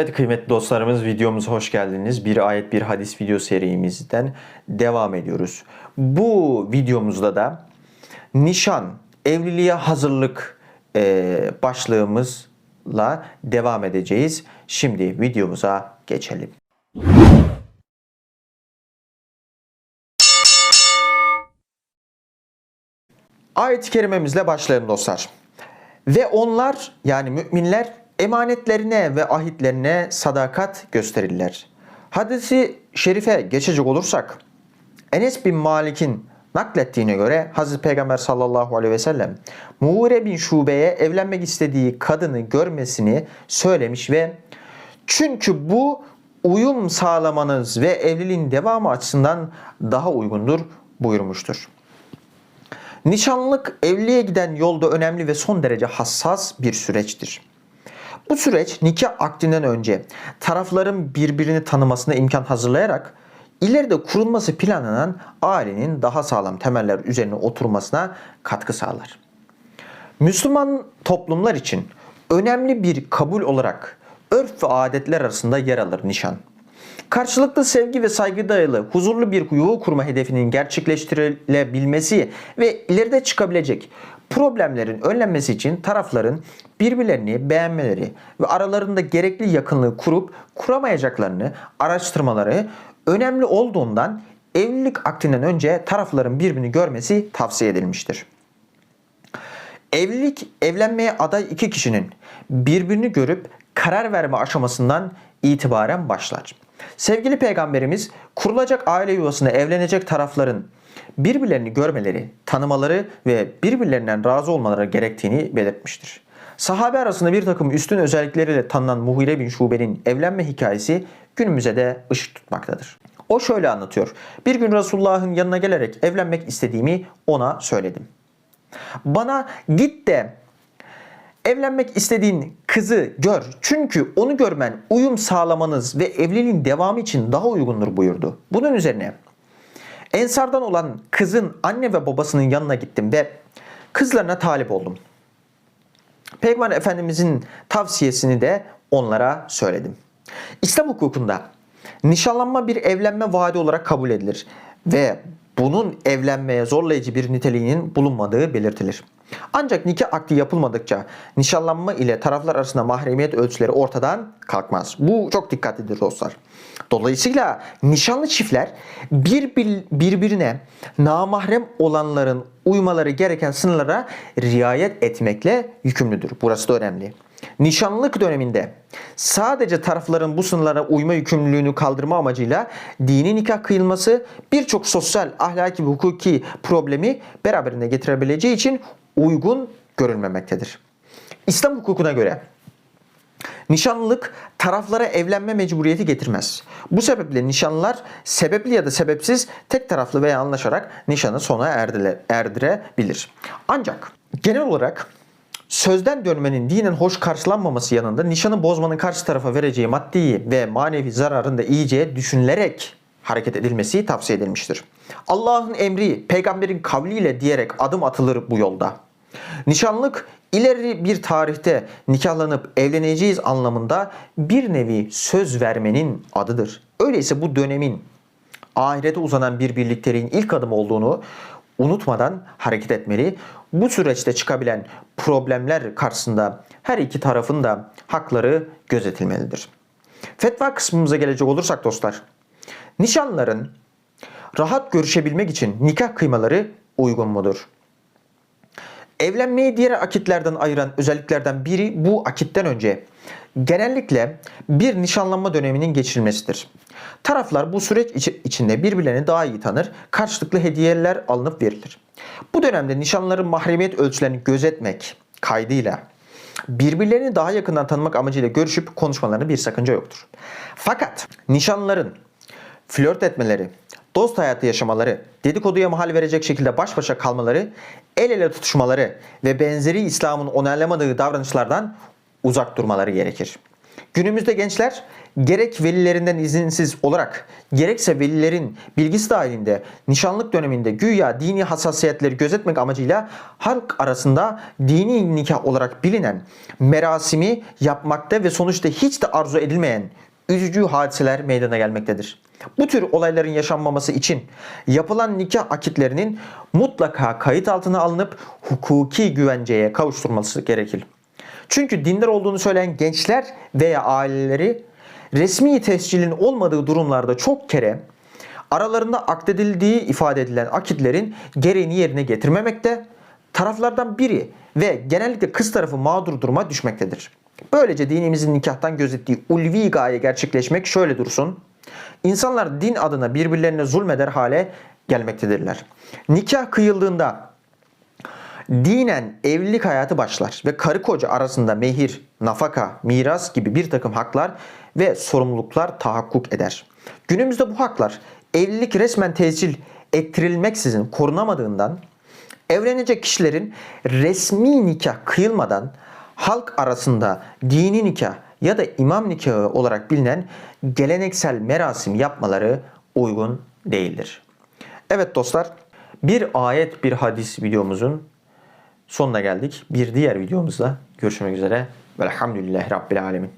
Evet kıymetli dostlarımız videomuza hoş geldiniz. Bir ayet bir hadis video serimizden devam ediyoruz. Bu videomuzda da nişan, evliliğe hazırlık e, başlığımızla devam edeceğiz. Şimdi videomuza geçelim. Ayet-i kerimemizle başlayalım dostlar. Ve onlar yani müminler emanetlerine ve ahitlerine sadakat gösterirler. Hadisi şerife geçecek olursak Enes bin Malik'in naklettiğine göre Hazreti Peygamber sallallahu aleyhi ve sellem Muğire bin Şube'ye evlenmek istediği kadını görmesini söylemiş ve çünkü bu uyum sağlamanız ve evliliğin devamı açısından daha uygundur buyurmuştur. Nişanlılık evliliğe giden yolda önemli ve son derece hassas bir süreçtir. Bu süreç nikah akdinden önce tarafların birbirini tanımasına imkan hazırlayarak ileride kurulması planlanan ailenin daha sağlam temeller üzerine oturmasına katkı sağlar. Müslüman toplumlar için önemli bir kabul olarak örf ve adetler arasında yer alır nişan. Karşılıklı sevgi ve saygı dayalı huzurlu bir yuva kurma hedefinin gerçekleştirilebilmesi ve ileride çıkabilecek problemlerin önlenmesi için tarafların birbirlerini beğenmeleri ve aralarında gerekli yakınlığı kurup kuramayacaklarını araştırmaları önemli olduğundan evlilik akdinden önce tarafların birbirini görmesi tavsiye edilmiştir. Evlilik, evlenmeye aday iki kişinin birbirini görüp karar verme aşamasından itibaren başlar. Sevgili peygamberimiz kurulacak aile yuvasında evlenecek tarafların birbirlerini görmeleri, tanımaları ve birbirlerinden razı olmaları gerektiğini belirtmiştir. Sahabe arasında bir takım üstün özellikleriyle tanınan Muhire bin Şube'nin evlenme hikayesi günümüze de ışık tutmaktadır. O şöyle anlatıyor. Bir gün Resulullah'ın yanına gelerek evlenmek istediğimi ona söyledim. Bana git de evlenmek istediğin kızı gör. Çünkü onu görmen uyum sağlamanız ve evliliğin devamı için daha uygundur buyurdu. Bunun üzerine Ensardan olan kızın anne ve babasının yanına gittim ve kızlarına talip oldum. Peygamber Efendimizin tavsiyesini de onlara söyledim. İslam hukukunda nişanlanma bir evlenme vaadi olarak kabul edilir ve bunun evlenmeye zorlayıcı bir niteliğinin bulunmadığı belirtilir. Ancak nikah akdi yapılmadıkça nişanlanma ile taraflar arasında mahremiyet ölçüleri ortadan kalkmaz. Bu çok dikkatlidir dostlar. Dolayısıyla nişanlı çiftler bir, bir birbirine namahrem olanların uymaları gereken sınırlara riayet etmekle yükümlüdür. Burası da önemli. Nişanlılık döneminde sadece tarafların bu sınırlara uyma yükümlülüğünü kaldırma amacıyla dini nikah kıyılması birçok sosyal, ahlaki ve hukuki problemi beraberinde getirebileceği için uygun görülmemektedir. İslam hukukuna göre Nişanlılık taraflara evlenme mecburiyeti getirmez. Bu sebeple nişanlılar sebepli ya da sebepsiz tek taraflı veya anlaşarak nişanı sona erdirebilir. Ancak genel olarak sözden dönmenin dinen hoş karşılanmaması yanında nişanı bozmanın karşı tarafa vereceği maddi ve manevi zararın da iyice düşünülerek hareket edilmesi tavsiye edilmiştir. Allah'ın emri peygamberin kavliyle diyerek adım atılır bu yolda. Nişanlık ileri bir tarihte nikahlanıp evleneceğiz anlamında bir nevi söz vermenin adıdır. Öyleyse bu dönemin ahirete uzanan bir birlikteliğin ilk adım olduğunu unutmadan hareket etmeli. Bu süreçte çıkabilen problemler karşısında her iki tarafın da hakları gözetilmelidir. Fetva kısmımıza gelecek olursak dostlar, nişanların rahat görüşebilmek için nikah kıymaları uygun mudur? Evlenmeyi diğer akitlerden ayıran özelliklerden biri bu akitten önce genellikle bir nişanlanma döneminin geçirilmesidir. Taraflar bu süreç içinde birbirlerini daha iyi tanır, karşılıklı hediyeler alınıp verilir. Bu dönemde nişanların mahremiyet ölçülerini gözetmek kaydıyla birbirlerini daha yakından tanımak amacıyla görüşüp konuşmalarına bir sakınca yoktur. Fakat nişanların flört etmeleri, dost hayatı yaşamaları, dedikoduya mahal verecek şekilde baş başa kalmaları, el ele tutuşmaları ve benzeri İslam'ın onaylamadığı davranışlardan uzak durmaları gerekir. Günümüzde gençler gerek velilerinden izinsiz olarak gerekse velilerin bilgisi dahilinde nişanlık döneminde güya dini hassasiyetleri gözetmek amacıyla halk arasında dini nikah olarak bilinen merasimi yapmakta ve sonuçta hiç de arzu edilmeyen üzücü hadiseler meydana gelmektedir. Bu tür olayların yaşanmaması için yapılan nikah akitlerinin mutlaka kayıt altına alınıp hukuki güvenceye kavuşturulması gerekir. Çünkü dindar olduğunu söyleyen gençler veya aileleri resmi tescilin olmadığı durumlarda çok kere aralarında akdedildiği ifade edilen akitlerin gereğini yerine getirmemekte, taraflardan biri ve genellikle kız tarafı mağdur duruma düşmektedir. Böylece dinimizin nikahtan gözettiği ulvi gaye gerçekleşmek şöyle dursun. İnsanlar din adına birbirlerine zulmeder hale gelmektedirler. Nikah kıyıldığında dinen evlilik hayatı başlar ve karı koca arasında mehir, nafaka, miras gibi bir takım haklar ve sorumluluklar tahakkuk eder. Günümüzde bu haklar evlilik resmen tescil ettirilmeksizin korunamadığından evlenecek kişilerin resmi nikah kıyılmadan halk arasında dini nikah ya da imam nikahı olarak bilinen geleneksel merasim yapmaları uygun değildir. Evet dostlar, bir ayet bir hadis videomuzun sonuna geldik. Bir diğer videomuzda görüşmek üzere. Velhamdülillahi Rabbil Alemin.